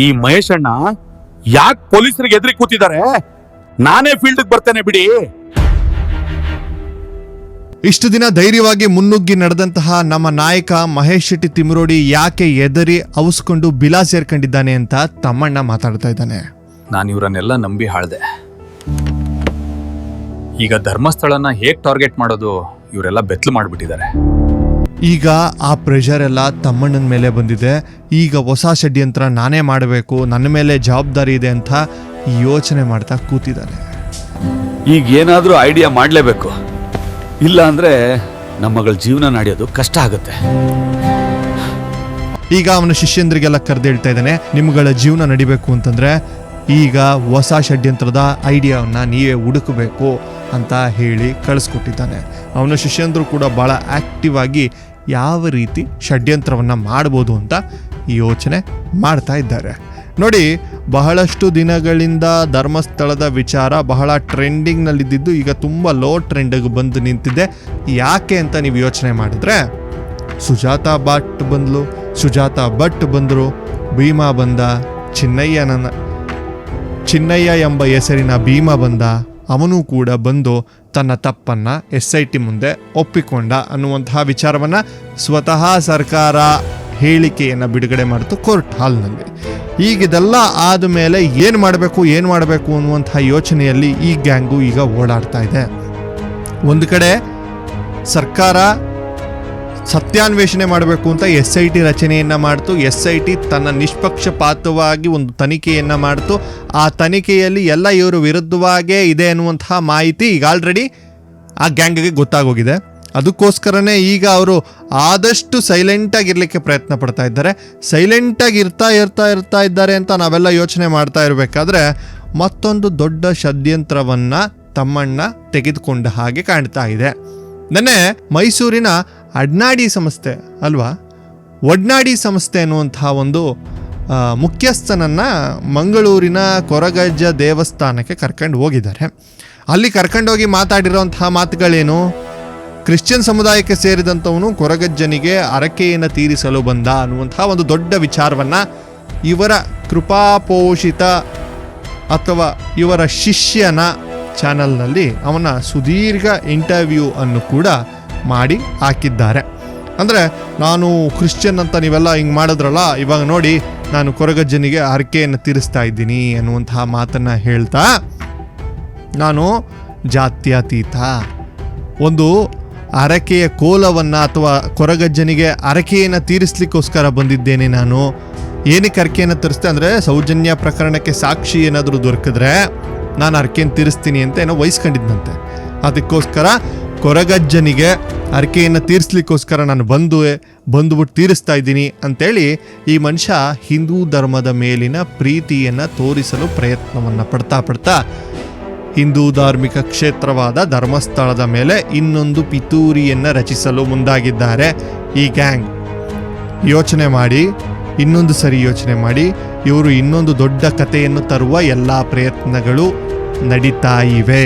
ಈ ಮಹೇಶ್ ಅಣ್ಣ ಯಾಕೆ ಪೊಲೀಸರಿಗೆ ಎದುರಿ ಕೂತಿದ್ದಾರೆ? ನಾನೇ ಫೀಲ್ಡ್ ಬರ್ತೇನೆ ಬಿಡಿ. ಇಷ್ಟು ದಿನ ಧೈರ್ಯವಾಗಿ ಮುನ್ನುಗ್ಗಿ ನಡೆದಂತಹ ನಮ್ಮ ನಾಯಕ ಮಹೇಶ್ ಶೆಟ್ಟಿ ತಿಮರೋಡಿ ಯಾಕೆ ಎದರಿ ಅವಸ್ಕೊಂಡು ಬಿಲಾ ಸೇರ್ಕೊಂಡಿದ್ದಾನೆ ಅಂತ ತಮ್ಮಣ್ಣ ಮಾತಾಡ್ತಾ ಇದ್ದಾನೆ. ನಾನು ಇವರನ್ನೆಲ್ಲ ನಂಬಿ ಹಾಳ್ದೆ. ಈಗ ಧರ್ಮಸ್ಥಳನ ಹೇಗೆ ಟಾರ್ಗೆಟ್ ಮಾಡೋದು ಇವರೆಲ್ಲ ಬೆತ್ತಲು ಮಾಡ್ಬಿಟ್ಟಿದ್ದಾರೆ. ಈಗ ಆ ಪ್ರೆಷರ್ ಎಲ್ಲ ತಮ್ಮಣ್ಣನ ಮೇಲೆ ಬಂದಿದೆ. ಈಗ ಹೊಸ ಷಡ್ಯಂತ್ರ ನಾನೇ ಮಾಡಬೇಕು ನನ್ನ ಮೇಲೆ ಜವಾಬ್ದಾರಿ ಇದೆ ಅಂತ ಯೋಚನೆ ಮಾಡ್ತಾ ಕೂತಿದ್ದಾನೆ. ಈಗ ಏನಾದರೂ ಐಡಿಯಾ ಮಾಡಲೇಬೇಕು. ಇಲ್ಲ ಅಂದ್ರೆ ನಮ್ಮ ಮಗಳ ಜೀವನ ನಡೆಯೋದು ಕಷ್ಟ ಆಗುತ್ತೆ. ಈಗ ಅವನ ಶಿಷ್ಯಂದ್ರಿಗೆಲ್ಲ ಕರೆದು ಹೇಳ್ತಾ ಇದ್ದಾನೆ ನಿಮ್ಗಳ ಜೀವನ ನಡಿಬೇಕು ಅಂತಂದ್ರೆ ಈಗ ಹೊಸ ಷಡ್ಯಂತ್ರದ ಐಡಿಯಾವನ್ನು ನೀವೇ ಹುಡುಕಬೇಕು ಅಂತ ಹೇಳಿ ಕಳಿಸ್ಕೊಟ್ಟಿದ್ದಾನೆ. ಅವನ ಶಿಷ್ಯಂದ್ರು ಕೂಡ ಭಾಳ ಆಕ್ಟಿವ್ ಆಗಿ ಯಾವ ರೀತಿ ಷಡ್ಯಂತ್ರವನ್ನು ಮಾಡ್ಬೋದು ಅಂತ ಯೋಚನೆ ಮಾಡ್ತಾ ಇದ್ದಾರೆ. ನೋಡಿ, ಬಹಳಷ್ಟು ದಿನಗಳಿಂದ ಧರ್ಮಸ್ಥಳದ ವಿಚಾರ ಬಹಳ ಟ್ರೆಂಡಿಂಗ್ನಲ್ಲಿದ್ದಿದ್ದು ಈಗ ತುಂಬ ಲೋ ಟ್ರೆಂಡಿಗೆ ಬಂದು ನಿಂತಿದೆ. ಯಾಕೆ ಅಂತ ನೀವು ಯೋಚನೆ ಮಾಡಿದ್ರೆ, ಸುಜಾತ ಭಟ್ ಬಂದ್ಲು, ಸುಜಾತ ಭಟ್ ಬಂದರು, ಭೀಮಾ ಬಂದ ಚಿನ್ನಯ್ಯನ ಚಿನ್ನಯ್ಯ ಎಂಬ ಹೆಸರಿನ ಭೀಮಾ ಬಂದ ಅವನು ಕೂಡ ಬಂದು ತನ್ನ ತಪ್ಪನ್ನ ಎಸ್ ಐ ಟಿ ಮುಂದೆ ಒಪ್ಪಿಕೊಂಡ ಅನ್ನುವಂತಹ ವಿಚಾರವನ್ನ ಸ್ವತಃ ಸರ್ಕಾರ ಹೇಳಿಕೆಯನ್ನು ಬಿಡುಗಡೆ ಮಾಡಿತು ಕೋರ್ಟ್ ಹಾಲ್ನಲ್ಲಿ. ಈಗ ಆದ ಮೇಲೆ ಏನು ಮಾಡಬೇಕು ಏನು ಮಾಡಬೇಕು ಅನ್ನುವಂತಹ ಯೋಚನೆಯಲ್ಲಿ ಈ ಗ್ಯಾಂಗು ಈಗ ಓಡಾಡ್ತಾ ಇದೆ. ಒಂದು ಕಡೆ ಸರ್ಕಾರ ಸತ್ಯಾನ್ವೇಷಣೆ ಮಾಡಬೇಕು ಅಂತ ಎಸ್ ಐ ಟಿ ರಚನೆಯನ್ನು ಮಾಡ್ತು. ಎಸ್ ಐ ಟಿ ತನ್ನ ನಿಷ್ಪಕ್ಷಪಾತವಾಗಿ ಒಂದು ತನಿಖೆಯನ್ನು ಮಾಡ್ತು. ಆ ತನಿಖೆಯಲ್ಲಿ ಎಲ್ಲ ಇವರು ವಿರುದ್ಧವಾಗೇ ಇದೆ ಅನ್ನುವಂತಹ ಮಾಹಿತಿ ಈಗ ಆಲ್ರೆಡಿ ಆ ಗ್ಯಾಂಗ್ಗೆ ಗೊತ್ತಾಗೋಗಿದೆ. ಅದಕ್ಕೋಸ್ಕರನೇ ಈಗ ಅವರು ಆದಷ್ಟು ಸೈಲೆಂಟಾಗಿರಲಿಕ್ಕೆ ಪ್ರಯತ್ನ ಪಡ್ತಾ ಇದ್ದಾರೆ. ಸೈಲೆಂಟಾಗಿ ಇರ್ತಾ ಇರ್ತಾ ಇರ್ತಾ ಇದ್ದಾರೆ ಅಂತ ನಾವೆಲ್ಲ ಯೋಚನೆ ಮಾಡ್ತಾ ಇರಬೇಕಾದ್ರೆ ಮತ್ತೊಂದು ದೊಡ್ಡ ಷಡ್ಯಂತ್ರವನ್ನು ತಮ್ಮಣ್ಣ ತೆಗೆದುಕೊಂಡ ಹಾಗೆ ಕಾಣ್ತಾ ಇದೆ. ನೆನ್ನೆ ಮೈಸೂರಿನ ಅಡ್ನಾಡಿ ಸಂಸ್ಥೆ ಅಲ್ವಾ? ಒಡ್ನಾಡಿ ಸಂಸ್ಥೆ ಅನ್ನುವಂತಹ ಒಂದು ಮುಖ್ಯಸ್ಥನನ್ನು ಮಂಗಳೂರಿನ ಕೊರಗಜ್ಜ ದೇವಸ್ಥಾನಕ್ಕೆ ಕರ್ಕೊಂಡು ಹೋಗಿದ್ದಾರೆ. ಅಲ್ಲಿ ಕರ್ಕೊಂಡೋಗಿ ಮಾತಾಡಿರೋಂತಹ ಮಾತುಗಳೇನು? ಕ್ರಿಶ್ಚಿಯನ್ ಸಮುದಾಯಕ್ಕೆ ಸೇರಿದಂಥವನು ಕೊರಗಜ್ಜನಿಗೆ ಅರಕೆಯನ್ನು ತೀರಿಸಲು ಬಂದ ಅನ್ನುವಂತಹ ಒಂದು ದೊಡ್ಡ ವಿಚಾರವನ್ನು ಇವರ ಕೃಪಾಪೋಷಿತ ಅಥವಾ ಇವರ ಶಿಷ್ಯನ ಚಾನಲ್ನಲ್ಲಿ ಅವನ ಸುದೀರ್ಘ ಇಂಟರ್ವ್ಯೂ ಅನ್ನು ಕೂಡ ಮಾಡಿ ಹಾಕಿದ್ದಾರೆ. ಅಂದರೆ ನಾನು ಕ್ರಿಶ್ಚಿಯನ್ ಅಂತ ನೀವೆಲ್ಲ ಹಿಂಗೆ ಮಾಡಿದ್ರಲ್ಲ, ಇವಾಗ ನೋಡಿ ನಾನು ಕೊರಗಜ್ಜನಿಗೆ ಹರಕೆಯನ್ನು ತೀರಿಸ್ತಾ ಇದ್ದೀನಿ ಅನ್ನುವಂತಹ ಮಾತನ್ನು ಹೇಳ್ತಾ ನಾನು ಜಾತ್ಯತೀತ. ಒಂದು ಅರಕೆಯ ಕೋಲವನ್ನು ಅಥವಾ ಕೊರಗಜ್ಜನಿಗೆ ಅರಕೆಯನ್ನು ತೀರಿಸ್ಲಿಕ್ಕೋಸ್ಕರ ಬಂದಿದ್ದೇನೆ ನಾನು. ಏನಕ್ಕೆ ಅರಕೆಯನ್ನು ತೀರಿಸ್ತೆ ಅಂದರೆ ಸೌಜನ್ಯ ಪ್ರಕರಣಕ್ಕೆ ಸಾಕ್ಷಿ ಏನಾದರೂ ದೊರಕಿದ್ರೆ ನಾನು ಅರಕೆಯನ್ನು ತೀರಿಸ್ತೀನಿ ಅಂತ ಏನೋ ವಹಿಸ್ಕೊಂಡಿದ್ದಂತೆ ಅದಕ್ಕೋಸ್ಕರ ಕೊರಗಜ್ಜನಿಗೆ ಹರಕೆಯನ್ನು ತೀರಿಸ್ಲಿಕ್ಕೋಸ್ಕರ ನಾನು ಬಂದು, ಬಂದುಬಿಟ್ಟು ತೀರಿಸ್ತಾ ಇದ್ದೀನಿ ಅಂತೇಳಿ ಈ ಮನುಷ್ಯ ಹಿಂದೂ ಧರ್ಮದ ಮೇಲಿನ ಪ್ರೀತಿಯನ್ನು ತೋರಿಸಲು ಪ್ರಯತ್ನವನ್ನು ಪಡ್ತಾ ಪಡ್ತಾ ಹಿಂದೂ ಧಾರ್ಮಿಕ ಕ್ಷೇತ್ರವಾದ ಧರ್ಮಸ್ಥಳದ ಮೇಲೆ ಇನ್ನೊಂದು ಪಿತೂರಿಯನ್ನು ರಚಿಸಲು ಮುಂದಾಗಿದ್ದಾರೆ ಈ ಗ್ಯಾಂಗ್. ಯೋಚನೆ ಮಾಡಿ, ಇನ್ನೊಂದು ಸರಿ ಯೋಚನೆ ಮಾಡಿ, ಇವರು ಇನ್ನೊಂದು ದೊಡ್ಡ ಕಥೆಯನ್ನು ತರುವ ಎಲ್ಲ ಪ್ರಯತ್ನಗಳು ನಡೀತಾ ಇವೆ.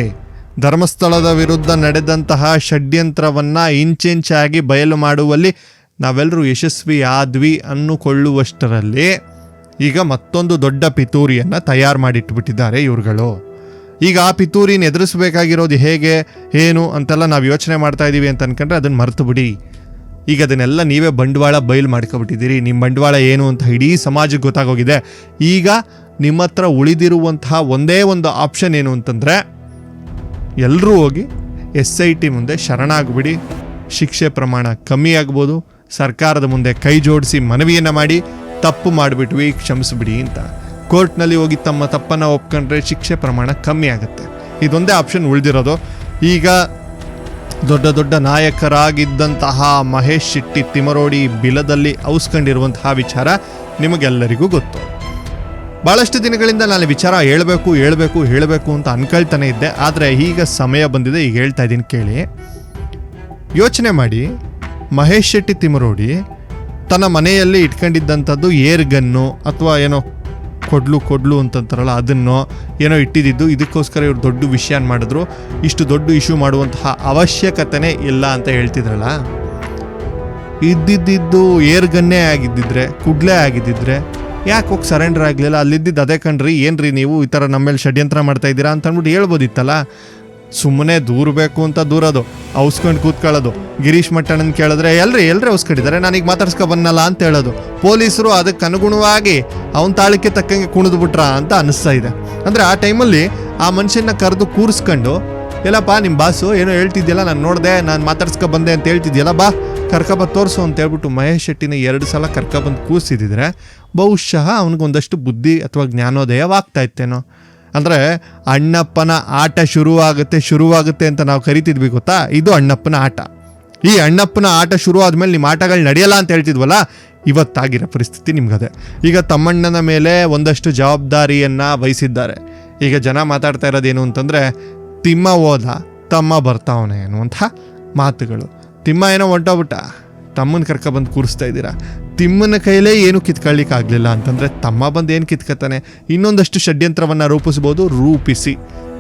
ಧರ್ಮಸ್ಥಳದ ವಿರುದ್ಧ ನಡೆದಂತಹ ಷಡ್ಯಂತ್ರವನ್ನು ಇಂಚಿಂಚಾಗಿ ಬಯಲು ಮಾಡುವಲ್ಲಿ ನಾವೆಲ್ಲರೂ ಯಶಸ್ವಿ ಆದ್ವಿ ಅನ್ನುಕೊಳ್ಳುವಷ್ಟರಲ್ಲಿ ಈಗ ಮತ್ತೊಂದು ದೊಡ್ಡ ಪಿತೂರಿಯನ್ನು ತಯಾರು ಮಾಡಿಟ್ಬಿಟ್ಟಿದ್ದಾರೆ ಇವ್ರುಗಳು. ಈಗ ಆ ಪಿತೂರಿನ ಎದುರಿಸಬೇಕಾಗಿರೋದು ಹೇಗೆ, ಏನು ಅಂತೆಲ್ಲ ನಾವು ಯೋಚನೆ ಮಾಡ್ತಾ ಇದ್ದೀವಿ ಅಂತ ಅನ್ಕೊಂಡ್ರೆ ಅದನ್ನು ಮರೆತು ಬಿಡಿ ಈಗ ಅದನ್ನೆಲ್ಲ ನೀವೇ ಬಂಡವಾಳ ಬಯಲು ಮಾಡ್ಕೊಬಿಟ್ಟಿದ್ದೀರಿ. ನಿಮ್ಮ ಬಂಡವಾಳ ಏನು ಅಂತ ಇಡೀ ಸಮಾಜಕ್ಕೆ ಗೊತ್ತಾಗೋಗಿದೆ. ಈಗ ನಿಮ್ಮ ಹತ್ರ ಉಳಿದಿರುವಂತಹ ಒಂದೇ ಒಂದು ಆಪ್ಷನ್ ಏನು ಅಂತಂದರೆ ಎಲ್ಲರೂ ಹೋಗಿ ಎಸ್ ಐ ಟಿ ಮುಂದೆ ಶರಣಾಗ್ಬಿಡಿ. ಶಿಕ್ಷೆ ಪ್ರಮಾಣ ಕಮ್ಮಿ ಆಗ್ಬೋದು. ಸರ್ಕಾರದ ಮುಂದೆ ಕೈ ಜೋಡಿಸಿ ಮನವಿಯನ್ನು ಮಾಡಿ ತಪ್ಪು ಮಾಡಿಬಿಟ್ವಿ, ಕ್ಷಮಿಸ್ಬಿಡಿ ಅಂತ. ಕೋರ್ಟ್ನಲ್ಲಿ ಹೋಗಿ ತಮ್ಮ ತಪ್ಪನ್ನು ಒಪ್ಕೊಂಡ್ರೆ ಶಿಕ್ಷೆ ಪ್ರಮಾಣ ಕಮ್ಮಿ ಆಗುತ್ತೆ. ಇದೊಂದೇ ಆಪ್ಷನ್ ಉಳಿದಿರೋದು. ಈಗ ದೊಡ್ಡ ದೊಡ್ಡ ನಾಯಕರಾಗಿದ್ದಂತಹ ಮಹೇಶ್ ಶೆಟ್ಟಿ ತಿಮರೋಡಿ ಬಿಲದಲ್ಲಿ ಔಸ್ಕೊಂಡಿರುವಂತಹ ವಿಚಾರ ನಿಮಗೆಲ್ಲರಿಗೂ ಗೊತ್ತು. ಭಾಳಷ್ಟು ದಿನಗಳಿಂದ ನಾನು ವಿಚಾರ ಹೇಳಬೇಕು ಹೇಳಬೇಕು ಹೇಳಬೇಕು ಅಂತ ಅನ್ಕೊಳ್ತಾನೆ ಇದ್ದೆ. ಆದರೆ ಈಗ ಸಮಯ ಬಂದಿದೆ, ಈಗ ಹೇಳ್ತಾ ಇದ್ದೀನಿ ಕೇಳಿ. ಯೋಚನೆ ಮಾಡಿ. ಮಹೇಶ್ ಶೆಟ್ಟಿ ತಿಮರೋಡಿ ತನ್ನ ಮನೆಯಲ್ಲಿ ಇಟ್ಕೊಂಡಿದ್ದಂಥದ್ದು ಏರ್ ಗನ್ನು ಅಥವಾ ಏನೋ ಕೊಡ್ಲು ಕೊಡ್ಲು ಅಂತಂತಾರಲ್ಲ, ಅದನ್ನು ಏನೋ ಇಟ್ಟಿದ್ದು ಇದಕ್ಕೋಸ್ಕರ ಇವ್ರು ದೊಡ್ಡ ವಿಷಯ ಮಾಡಿದ್ರು. ಇಷ್ಟು ದೊಡ್ಡ ಇಶ್ಯೂ ಮಾಡುವಂತಹ ಅವಶ್ಯಕತೆನೇ ಇಲ್ಲ ಅಂತ ಹೇಳ್ತಿದ್ರಲ್ಲ? ಇದ್ದಿದ್ದು ಏರ್ ಗನ್ನೇ ಆಗಿದ್ದಿದ್ರೆ, ಕುಡ್ಲೇ ಆಗಿದ್ದಿದ್ರೆ ಯಾಕೆ ಹೋಗಿ ಸರೆಂಡರ್ ಆಗಲಿಲ್ಲ? ಅಲ್ಲಿದ್ದಿದ್ದು ಅದೇ ಕಣ್ರಿ. ಏನ್ರಿ ನೀವು ಈ ಥರ ನಮ್ಮ ಮೇಲೆ ಷಡ್ಯಂತ್ರ ಮಾಡ್ತಾ ಇದ್ದೀರಾ ಅಂತ ಅಂದ್ಬಿಟ್ಟು ಹೇಳ್ಬೋದಿತ್ತಲ್ಲ? ಸುಮ್ಮನೆ ದೂರಬೇಕು ಅಂತ ದೂರೋದು ಔಸ್ಕೊಂಡು ಕೂತ್ಕೊಳ್ಳೋದು. ಗಿರೀಶ್ ಮಟ್ಟಣ್ಣನ ಕೇಳಿದ್ರೆ, ಎಲ್ರಿ ಎಲ್ರಿ ಔಸ್ಕೊಂಡಿದ್ದಾರೆ ನನಗೆ ಮಾತಾಡ್ಸ್ಕೊ ಬನ್ನಲ್ಲ ಅಂತ ಹೇಳೋದು. ಪೊಲೀಸರು ಅದಕ್ಕೆ ಅನುಗುಣವಾಗಿ ಅವನ ತಾಳಕ್ಕೆ ತಕ್ಕಂಗೆ ಕುಣಿದ್ಬಿಟ್ರ ಅಂತ ಅನಿಸ್ತಾ ಇದೆ. ಅಂದರೆ ಆ ಟೈಮಲ್ಲಿ ಆ ಮನುಷ್ಯನ ಕರೆದು ಕೂರಿಸ್ಕೊಂಡು, ಎಲ್ಲಪ್ಪ ನಿಮ್ಮ ಬಾಸು, ಏನೋ ಹೇಳ್ತಿದ್ಯಲ್ಲ, ನಾನು ನೋಡಿದೆ, ನಾನು ಮಾತಾಡ್ಸ್ಕೊ ಬಂದೆ ಅಂತ ಹೇಳ್ತಿದ್ಯಲ್ಲ, ಬಾ ಕರ್ಕೊಬಂದು ತೋರಿಸು ಅಂತ ಹೇಳ್ಬಿಟ್ಟು ಮಹೇಶ್ ಶೆಟ್ಟಿನ ಎರಡು ಸಲ ಕರ್ಕೊಬಂದು ಕೂರಿಸಿದ್ರೆ ಬಹುಶಃ ಅವನಿಗೊಂದಷ್ಟು ಬುದ್ಧಿ ಅಥವಾ ಜ್ಞಾನೋದಯವಾಗ್ತಾ ಇತ್ತೇನೋ. ಅಂದರೆ ಅಣ್ಣಪ್ಪನ ಆಟ ಶುರುವಾಗುತ್ತೆ ಶುರುವಾಗುತ್ತೆ ಅಂತ ನಾವು ಕರಿತಿದ್ವಿ ಗೊತ್ತಾ? ಇದು ಅಣ್ಣಪ್ಪನ ಆಟ. ಈ ಅಣ್ಣಪ್ಪನ ಆಟ ಶುರು ಆದಮೇಲೆ ನಿಮ್ಮ ಆಟಗಳು ನಡೆಯಲ್ಲ ಅಂತ ಹೇಳ್ತಿದ್ವಲ್ಲ, ಇವತ್ತಾಗಿರೋ ಪರಿಸ್ಥಿತಿ ನಿಮ್ಗದೆ. ಈಗ ತಮ್ಮಣ್ಣನ ಮೇಲೆ ಒಂದಷ್ಟು ಜವಾಬ್ದಾರಿಯನ್ನು ವಹಿಸಿದ್ದಾರೆ. ಈಗ ಜನ ಮಾತಾಡ್ತಾ ಇರೋದೇನು ಅಂತಂದರೆ, ತಿಮ್ಮ ಹೋದ ತಮ್ಮ ಬರ್ತಾವನೆ ಅನ್ನುವಂಥ ಮಾತುಗಳು. ತಿಮ್ಮ ಏನೋ ಹೊಂಟೋಗ್ಬಿಟ್ಟ. ತಮ್ಮನ ಕರ್ಕ ಬಂದು ಕೂರಿಸ್ತಾ ಇದ್ದೀರಾ? ತಿಮ್ಮನ ಕೈಲೇ ಏನು ಕಿತ್ಕೊಳ್ಳಿಕ್ಕೆ ಆಗಲಿಲ್ಲ ಅಂತಂದರೆ ತಮ್ಮ ಬಂದು ಏನು ಕಿತ್ಕೊತಾನೆ ಇನ್ನೊಂದಷ್ಟು ಷಡ್ಯಂತ್ರವನ್ನು ರೂಪಿಸ್ಬೋದು, ರೂಪಿಸಿ.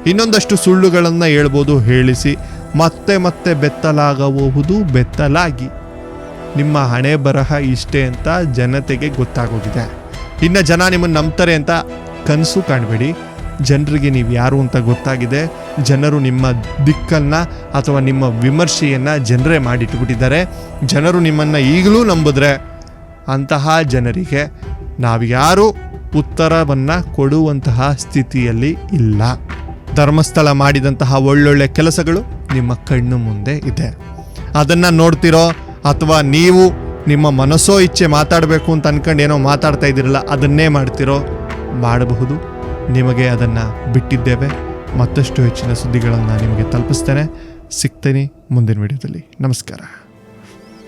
ಇನ್ನೊಂದಷ್ಟು ಸುಳ್ಳುಗಳನ್ನು ಹೇಳ್ಬೋದು, ಹೇಳಿಸಿ. ಮತ್ತೆ ಮತ್ತೆ ಬೆತ್ತಲಾಗಬಹುದು, ಬೆತ್ತಲಾಗಿ. ನಿಮ್ಮ ಹಣೆ ಬರಹ ಇಷ್ಟೇ ಅಂತ ಜನತೆಗೆ ಗೊತ್ತಾಗೋಗಿದೆ. ಇನ್ನು ಜನ ನಿಮ್ಮನ್ನು ನಂಬ್ತಾರೆ ಅಂತ ಕನಸು ಕಾಣಬೇಡಿ. ಜನರಿಗೆ ನೀವು ಯಾರು ಅಂತ ಗೊತ್ತಾಗಿದೆ. ಜನರು ನಿಮ್ಮ ದಿಕ್ಕನ್ನು ಅಥವಾ ನಿಮ್ಮ ವಿಮರ್ಶೆಯನ್ನು ಜನರೇ ಮಾಡಿಟ್ಬಿಟ್ಟಿದ್ದಾರೆ. ಜನರು ನಿಮ್ಮನ್ನು ಈಗಲೂ ನಂಬಿದ್ರೆ ಅಂತಹ ಜನರಿಗೆ ನಾವು ನಾವ್ಯಾರೂ ಉತ್ತರವನ್ನು ಕೊಡುವಂತಹ ಸ್ಥಿತಿಯಲ್ಲಿ ಇಲ್ಲ. ಧರ್ಮಸ್ಥಳ ಮಾಡಿದಂತಹ ಒಳ್ಳೊಳ್ಳೆ ಕೆಲಸಗಳು ನಿಮ್ಮ ಕಣ್ಣು ಮುಂದೆ ಇದೆ. ಅದನ್ನು ನೋಡ್ತಿರೋ ಅಥವಾ ನೀವು ನಿಮ್ಮ ಮನಸ್ಸೋ ಇಚ್ಛೆ ಮಾತಾಡಬೇಕು ಅಂತ ಅನ್ಕೊಂಡು ಏನೋ ಮಾತಾಡ್ತಾ ಇದ್ದೀರಲ್ಲ, ಅದನ್ನೇ ಮಾಡ್ತಿರೋ, ಮಾಡಬಹುದು. ನಿಮಗೆ ಅದನ್ನು ಬಿಟ್ಟಿದ್ದೇವೆ. ಮತ್ತಷ್ಟು ಹೆಚ್ಚಿನ ಸುದ್ದಿಗಳನ್ನು ನಿಮಗೆ ತಲುಪಿಸ್ತೇನೆ. ಸಿಗ್ತೇನೆ ಮುಂದಿನ ವಿಡಿಯೋದಲ್ಲಿ. ನಮಸ್ಕಾರ.